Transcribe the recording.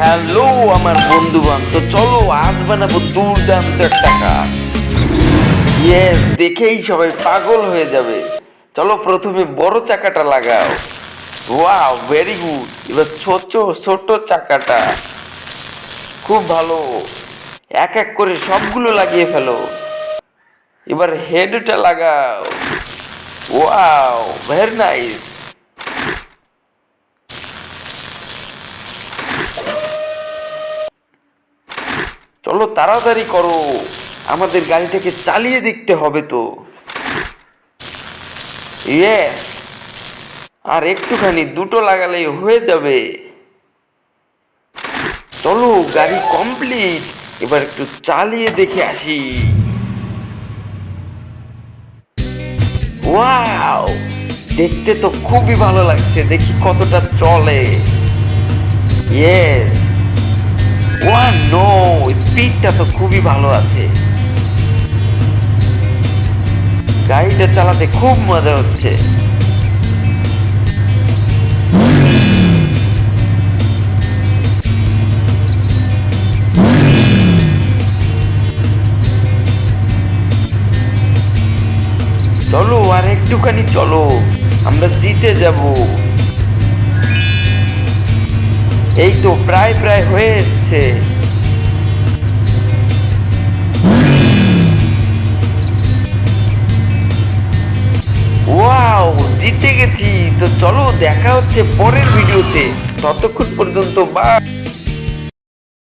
Hello আমার বন্ধু তো চলো, আজ বানাবো দুর্দান্ত একটা কার ইয়েস দেখেই সবাই পাগল হয়ে যাবে। চলো, প্রথমে বড় চাকাটা লাগাও। ওয়াও ভেরি গুড এবার ছোট ছোট চাকাটা। খুব ভালো। এক এক করে সবগুলো লাগিয়ে ফেলো। এবার হেডটা লাগাও। ওয়াও ভেরি নাইস চলো তাড়াতাড়ি করো। আমাদের গাড়িটাকে চালিয়ে দেখতে হবে তো। ইয়েস আর একটুখানি দুটো লাগালেই হয়ে যাবে। চলো, গাড়ি কমপ্লিট এবার একটু চালিয়ে দেখে আসি। ওয়াও দেখতে তো খুবই ভালো লাগছে। দেখি কতটা চলে। ইয়েস ওয়ান, নো, স্পিডটা তো খুবই ভালো আছে। গাড়িটা চালাতে খুব মজা হচ্ছে। চলো, আর একটুখানি চলো। আমরা জিতে যাব। এই তো প্রায় প্রায় হয়ে এসছে। ওয়াও জিতে গেছি। তো চলো দেখা হচ্ছে পরের ভিডিওতে। ততক্ষণ পর্যন্ত বা